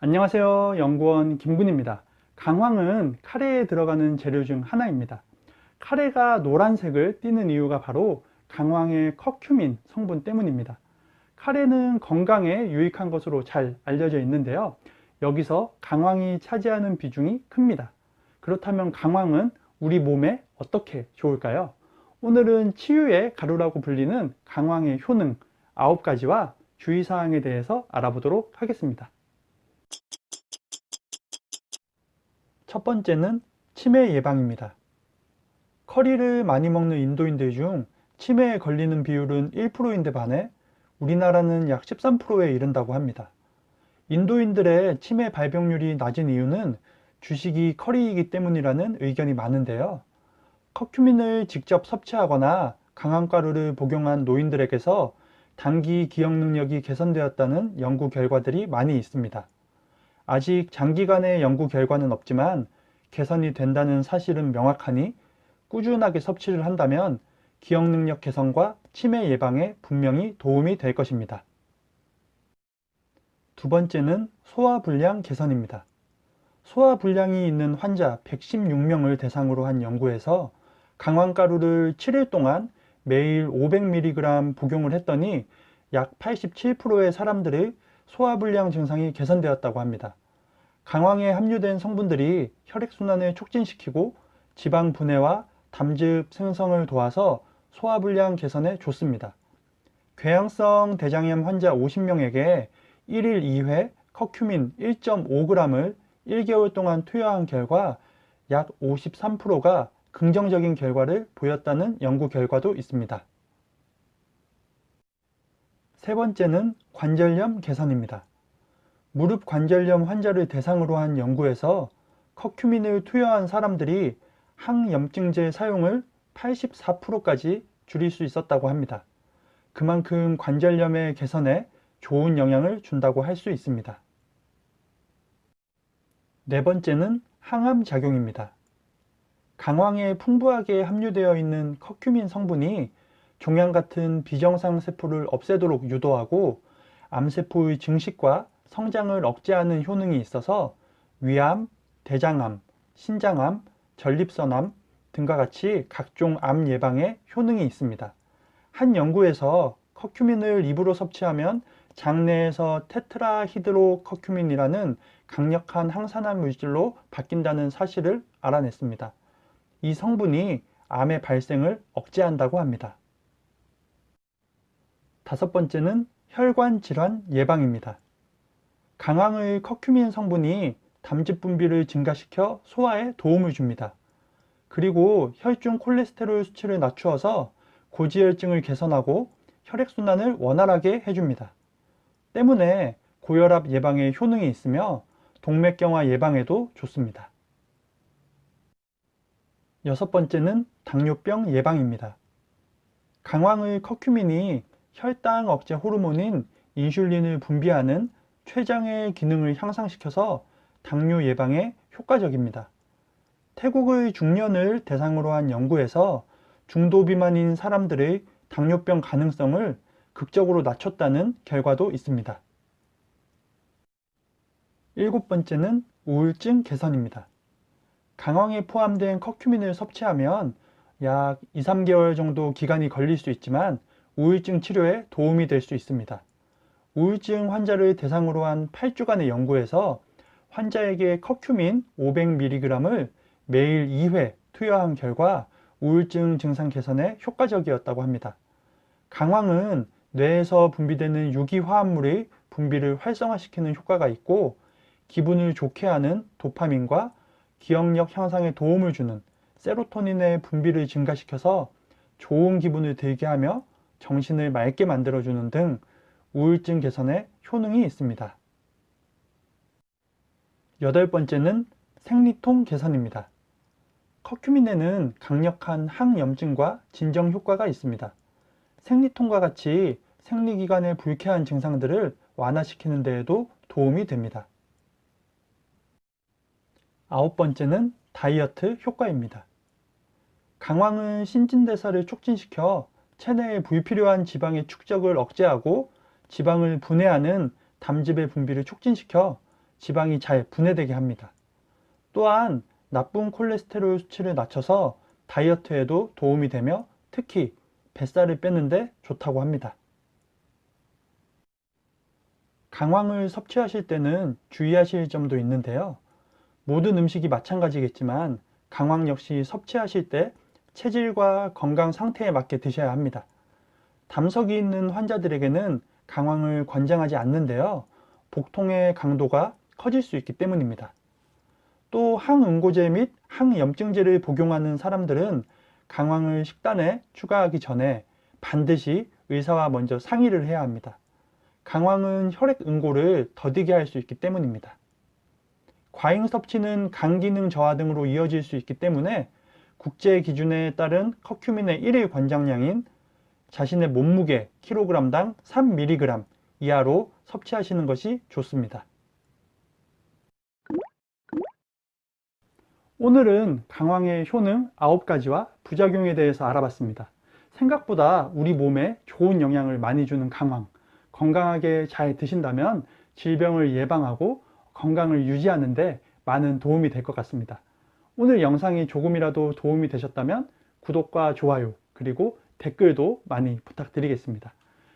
안녕하세요. 연구원 김군입니다. 강황은 카레에 들어가는 재료 중 하나입니다. 카레가 노란색을 띠는 이유가 바로 강황의 커큐민 성분 때문입니다. 카레는 건강에 유익한 것으로 잘 알려져 있는데요. 여기서 강황이 차지하는 비중이 큽니다. 그렇다면 강황은 우리 몸에 어떻게 좋을까요? 오늘은 치유의 가루라고 불리는 강황의 효능 9가지와 주의사항에 대해서 알아보도록 하겠습니다. 첫 번째는 치매 예방입니다. 커리를 많이 먹는 인도인들 중 치매에 걸리는 비율은 1%인데 반해 우리나라는 약 13%에 이른다고 합니다. 인도인들의 치매 발병률이 낮은 이유는 주식이 커리이기 때문이라는 의견이 많은데요. 커큐민을 직접 섭취하거나 강황가루를 복용한 노인들에게서 단기 기억 능력이 개선되었다는 연구 결과들이 많이 있습니다. 아직 장기간의 연구 결과는 없지만 개선이 된다는 사실은 명확하니 꾸준하게 섭취를 한다면 기억 능력 개선과 치매 예방에 분명히 도움이 될 것입니다. 두 번째는 소화불량 개선입니다. 소화불량이 있는 환자 116명을 대상으로 한 연구에서 강황가루를 7일 동안 매일 500mg 복용을 했더니 약 87%의 사람들의 소화불량 증상이 개선되었다고 합니다. 강황에 함유된 성분들이 혈액순환을 촉진시키고 지방 분해와 담즙 생성을 도와서 소화불량 개선에 좋습니다. 궤양성 대장염 환자 50명에게 1일 2회 커큐민 1.5g을 1개월 동안 투여한 결과 약 53%가 긍정적인 결과를 보였다는 연구 결과도 있습니다. 세 번째는 관절염 개선입니다. 무릎 관절염 환자를 대상으로 한 연구에서 커큐민을 투여한 사람들이 항염증제 사용을 84%까지 줄일 수 있었다고 합니다. 그만큼 관절염의 개선에 좋은 영향을 준다고 할 수 있습니다. 네 번째는 항암 작용입니다. 강황에 풍부하게 함유되어 있는 커큐민 성분이 종양 같은 비정상 세포를 없애도록 유도하고 암세포의 증식과 성장을 억제하는 효능이 있어서 위암, 대장암, 신장암, 전립선암 등과 같이 각종 암 예방에 효능이 있습니다. 한 연구에서 커큐민을 입으로 섭취하면 장내에서 테트라히드로커큐민이라는 강력한 항산화 물질로 바뀐다는 사실을 알아냈습니다. 이 성분이 암의 발생을 억제한다고 합니다. 다섯 번째는 혈관 질환 예방입니다. 강황의 커큐민 성분이 담즙 분비를 증가시켜 소화에 도움을 줍니다. 그리고 혈중 콜레스테롤 수치를 낮추어서 고지혈증을 개선하고 혈액순환을 원활하게 해줍니다. 때문에 고혈압 예방에 효능이 있으며 동맥경화 예방에도 좋습니다. 여섯 번째는 당뇨병 예방입니다. 강황의 커큐민이 혈당 억제 호르몬인 인슐린을 분비하는 췌장의 기능을 향상시켜서 당뇨 예방에 효과적입니다. 태국의 중년을 대상으로 한 연구에서 중도 비만인 사람들의 당뇨병 가능성을 극적으로 낮췄다는 결과도 있습니다. 일곱 번째는 우울증 개선입니다. 강황에 포함된 커큐민을 섭취하면 약 2, 3개월 정도 기간이 걸릴 수 있지만 우울증 치료에 도움이 될 수 있습니다. 우울증 환자를 대상으로 한 8주간의 연구에서 환자에게 커큐민 500mg을 매일 2회 투여한 결과 우울증 증상 개선에 효과적이었다고 합니다. 강황은 뇌에서 분비되는 유기화합물의 분비를 활성화시키는 효과가 있고 기분을 좋게 하는 도파민과 기억력 향상에 도움을 주는 세로토닌의 분비를 증가시켜서 좋은 기분을 들게 하며 정신을 맑게 만들어주는 등 우울증 개선에 효능이 있습니다. 여덟 번째는 생리통 개선입니다. 커큐민에는 강력한 항염증과 진정 효과가 있습니다. 생리통과 같이 생리기관의 불쾌한 증상들을 완화시키는 데에도 도움이 됩니다. 아홉 번째는 다이어트 효과입니다. 강황은 신진대사를 촉진시켜 체내에 불필요한 지방의 축적을 억제하고 지방을 분해하는 담즙의 분비를 촉진시켜 지방이 잘 분해되게 합니다. 또한 나쁜 콜레스테롤 수치를 낮춰서 다이어트에도 도움이 되며 특히 뱃살을 빼는데 좋다고 합니다. 강황을 섭취하실 때는 주의하실 점도 있는데요. 모든 음식이 마찬가지겠지만 강황 역시 섭취하실 때 체질과 건강 상태에 맞게 드셔야 합니다. 담석이 있는 환자들에게는 강황을 권장하지 않는데요. 복통의 강도가 커질 수 있기 때문입니다. 또 항응고제 및 항염증제를 복용하는 사람들은 강황을 식단에 추가하기 전에 반드시 의사와 먼저 상의를 해야 합니다. 강황은 혈액 응고를 더디게 할 수 있기 때문입니다. 과잉 섭취는 간 기능 저하 등으로 이어질 수 있기 때문에 국제 기준에 따른 커큐민의 1일 권장량인 자신의 몸무게 kg당 3mg 이하로 섭취하시는 것이 좋습니다. 오늘은 강황의 효능 9가지와 부작용에 대해서 알아봤습니다. 생각보다 우리 몸에 좋은 영향을 많이 주는 강황, 건강하게 잘 드신다면 질병을 예방하고 건강을 유지하는데 많은 도움이 될 것 같습니다. 오늘 영상이 조금이라도 도움이 되셨다면 구독과 좋아요, 그리고 댓글도 많이 부탁드리겠습니다.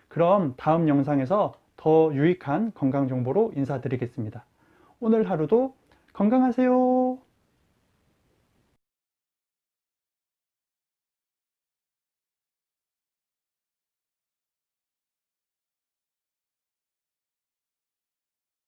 그럼 다음 영상에서 더 유익한 건강 정보로 인사드리겠습니다. 오늘 하루도 건강하세요.